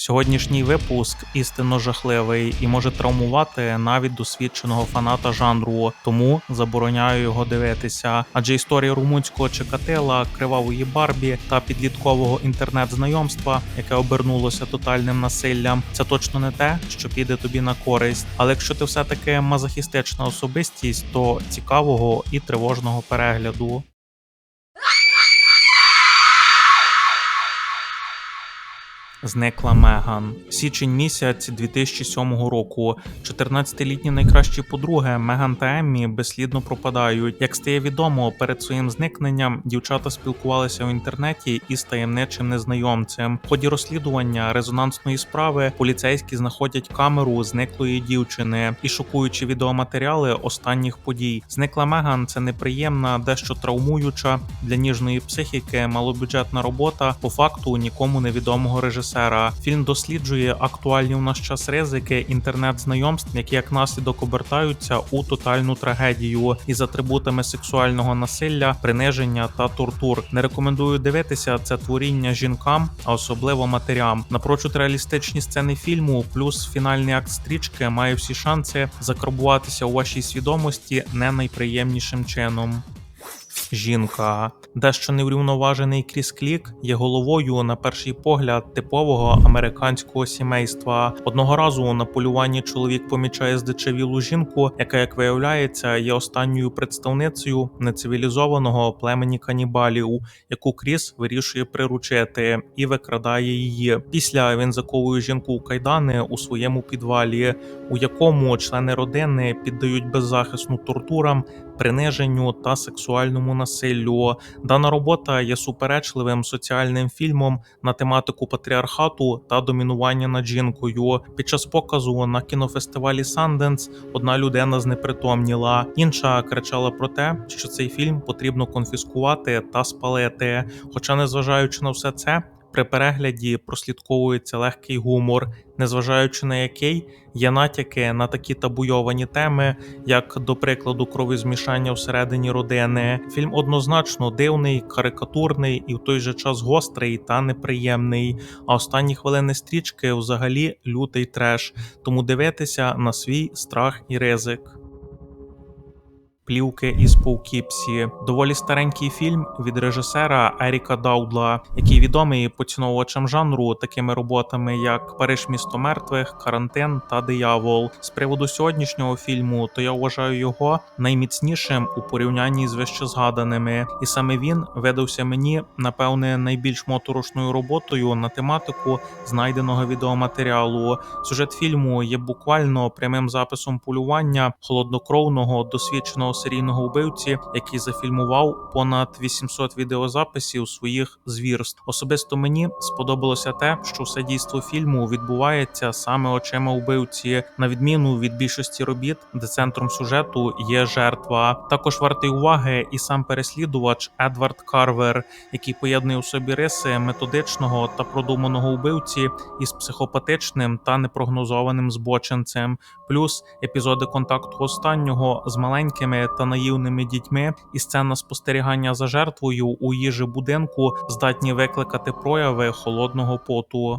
Сьогоднішній випуск істинно жахливий і може травмувати навіть досвідченого фаната жанру, тому забороняю його дивитися. Адже історія румунського чекатила, кривавої барбі та підліткового інтернет-знайомства, яке обернулося тотальним насиллям, це точно не те, що піде тобі на користь. Але якщо ти все таки мазохістична особистість, то цікавого і тривожного перегляду. Зникла Меган. Січень місяць 2007 року. 14-літні найкращі подруги Меган та Еммі безслідно пропадають. Як стає відомо, перед своїм зникненням дівчата спілкувалися в інтернеті із таємничим незнайомцем. В ході розслідування резонансної справи поліцейські знаходять камеру зниклої дівчини і шокуючи відеоматеріали останніх подій. Зникла Меган це неприємна, дещо травмуюча для ніжної психіки, малобюджетна робота по факту нікому невідомого режисера. Фільм досліджує актуальні в наш час ризики інтернет-знайомств, які як наслідок обертаються у тотальну трагедію із атрибутами сексуального насилля, приниження та тортур. Не рекомендую дивитися це творіння жінкам, а особливо матерям. Напрочуд реалістичні сцени фільму, плюс фінальний акт стрічки має всі шанси закарбуватися у вашій свідомості не найприємнішим чином. Жінка, дещо неврівноважений Кріс Клік є головою на перший погляд типового американського сімейства. Одного разу на полюванні чоловік помічає здичавілу жінку, яка, як виявляється, є останньою представницею нецивілізованого племені канібалів, яку Кріс вирішує приручити і викрадає її. Після він заковує жінку у кайдани у своєму підвалі, у якому члени родини піддають беззахисну тортурам, приниженню та сексуальному насиллю. Дана робота є суперечливим соціальним фільмом на тематику патріархату та домінування над жінкою. Під час показу на кінофестивалі Санденс одна людина знепритомніла, інша кричала про те, що цей фільм потрібно конфіскувати та спалити. Хоча, незважаючи на все це. При перегляді прослідковується легкий гумор, незважаючи на який є натяки на такі табуйовані теми, як, до прикладу, кровозмішання всередині родини. Фільм однозначно дивний, карикатурний і в той же час гострий та неприємний. А останні хвилини стрічки взагалі лютий треш, тому дивитися на свій страх і ризик. Плівки із Поукіпсі доволі старенький фільм від режисера Еріка Даудла, який відомий поціновувачам жанру такими роботами, як Париж місто мертвих, Карантин та Диявол. З приводу сьогоднішнього фільму, то я вважаю його найміцнішим у порівнянні з вищезгаданими, і саме він видався мені напевне найбільш моторошною роботою на тематику знайденого відеоматеріалу. Сюжет фільму є буквально прямим записом полювання холоднокровного досвідченого серійного вбивці, який зафільмував понад 800 відеозаписів своїх звірств. Особисто мені сподобалося те, що все дійство фільму відбувається саме очима вбивці, на відміну від більшості робіт, де центром сюжету є жертва. Також вартий уваги і сам переслідувач Едвард Карвер, який поєднує у собі риси методичного та продуманого вбивці із психопатичним та непрогнозованим збоченцем, плюс епізоди контакту останнього з маленькими та наївними дітьми, і сцена спостерігання за жертвою у їжі будинку здатні викликати прояви холодного поту.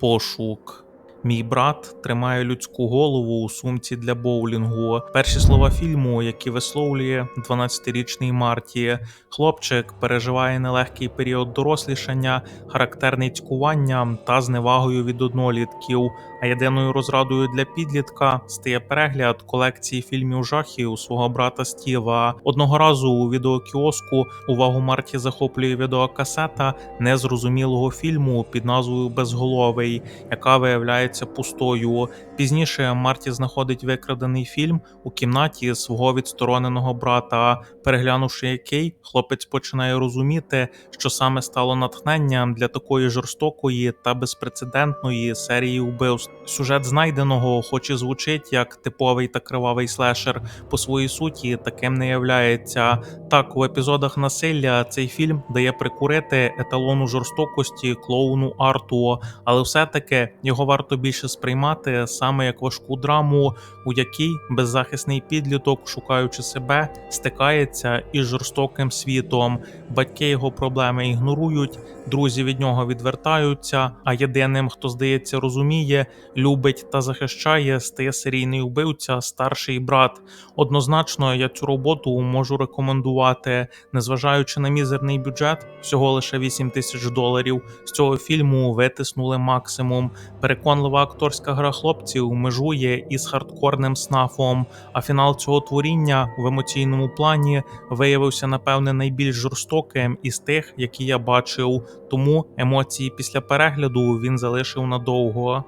Пошук. Мій брат тримає людську голову у сумці для боулінгу. Перші слова фільму, які висловлює 12-річний Марті. Хлопчик переживає нелегкий період дорослішання, характерний цькуванням та зневагою від однолітків. А єдиною розрадою для підлітка стає перегляд колекції фільмів жахів свого брата Стіва. Одного разу у відеокіоску увагу Марті захоплює відеокасета незрозумілого фільму під назвою Безголовий, яка виявляється пустою. Пізніше Марті знаходить викрадений фільм у кімнаті свого відстороненого брата, переглянувши який хлопець починає розуміти, що саме стало натхненням для такої жорстокої та безпрецедентної серії вбивств. Сюжет знайденого, хоч і звучить як типовий та кривавий слешер, по своїй суті таким не являється. Так, у епізодах насилля цей фільм дає прикурити еталону жорстокості клоуну Артуо, але все-таки його варто більше сприймати саме як важку драму, у якій беззахисний підліток, шукаючи себе, стикається із жорстоким світом. Батьки його проблеми ігнорують, друзі від нього відвертаються. А єдиним, хто здається, розуміє, любить та захищає, стає серійний вбивця, старший брат. Однозначно, я цю роботу можу рекомендувати, незважаючи на мізерний бюджет, всього лише 8 тисяч доларів. З цього фільму витиснули максимум. Переконливо Нова акторська гра хлопців межує із хардкорним снафом, а фінал цього творіння в емоційному плані виявився, напевне, найбільш жорстоким із тих, які я бачив, тому емоції після перегляду він залишив надовго.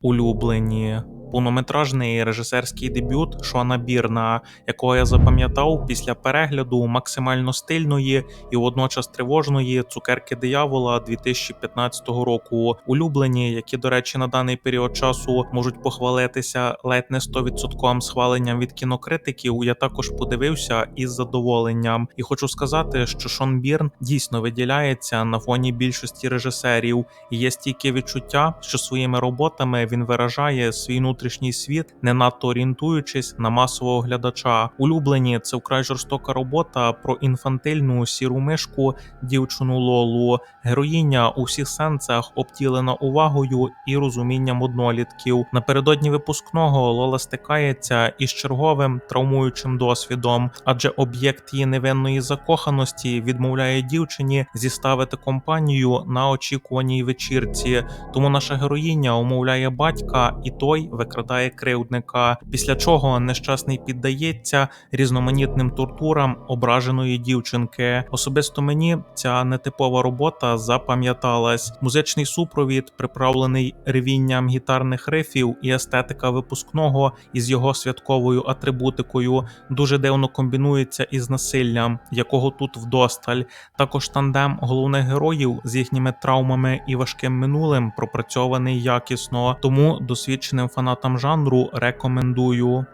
Улюблені повнометражний режисерський дебют Шона Бірна, якого я запам'ятав після перегляду максимально стильної і водночас тривожної цукерки диявола 2015 року. Улюблені, які, до речі, на даний період часу можуть похвалитися ледь не 100% схваленням від кінокритиків. Я також подивився із задоволенням, і хочу сказати, що Шон Бірн дійсно виділяється на фоні більшості режисерів. І Є стільки відчуття, що своїми роботами він виражає свій внутрішній внутрішній світ, не надто орієнтуючись на масового глядача. Улюблені це вкрай жорстока робота про інфантильну сіру мишку, дівчину Лолу. Героїня у всіх сенсах обтілена увагою і розумінням однолітків. Напередодні випускного Лола стикається із черговим травмуючим досвідом, адже об'єкт її невинної закоханості відмовляє дівчині зіставити компанію на очікуваній вечірці. Тому наша героїня умовляє батька, і той викликає викрадає кривдника, після чого нещасний піддається різноманітним тортурам ображеної дівчинки. Особисто мені ця нетипова робота запам'яталась. Музичний супровід, приправлений ревінням гітарних рифів і естетика випускного із його святковою атрибутикою, дуже дивно комбінується із насиллям, якого тут вдосталь. Також тандем головних героїв з їхніми травмами і важким минулим пропрацьований якісно, тому досвідченим фанатом фанатам жанру рекомендую.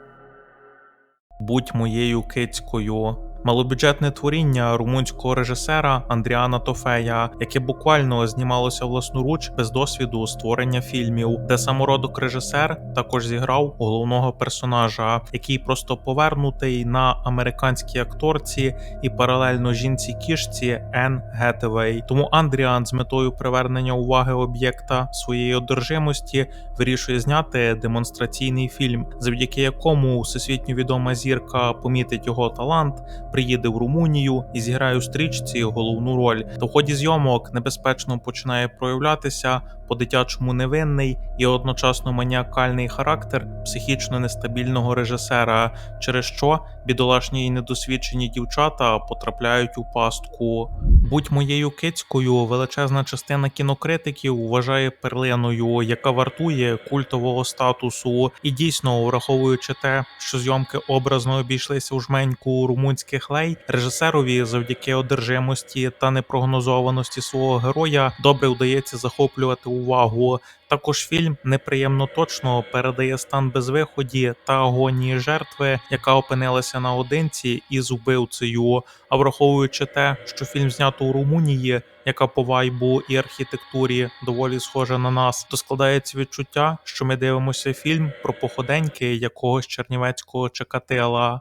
Будь моєю кицькою. Малобюджетне творіння румунського режисера Андріана Тофея, яке буквально знімалося власноруч без досвіду створення фільмів, де самородок режисер також зіграв головного персонажа, який просто повернутий на американській акторці і паралельно жінці кішці Ен Гетевей. Тому Андріан з метою привернення уваги об'єкта своєї одержимості вирішує зняти демонстраційний фільм, завдяки якому всесвітньо відома зірка помітить його талант приїде в Румунію і зіграє у стрічці головну роль. То в ході зйомок небезпечно починає проявлятися по-дитячому невинний і одночасно маніакальний характер психічно нестабільного режисера, через що бідолашні і недосвідчені дівчата потрапляють у пастку. Будь моєю кицькою, величезна частина кінокритиків вважає перлиною, яка вартує культового статусу. І дійсно, враховуючи те, що зйомки образно обійшлися у жменьку румунських лей, режисерові завдяки одержимості та непрогнозованості свого героя добре вдається захоплювати увагу. Також фільм неприємно точно передає стан безвиході та агонії жертви, яка опинилася наодинці із убивцею. А враховуючи те, що фільм знято у Румунії, яка по вайбу і архітектурі доволі схожа на нас, то складається відчуття, що ми дивимося фільм про походеньки якогось чернівецького чекатила.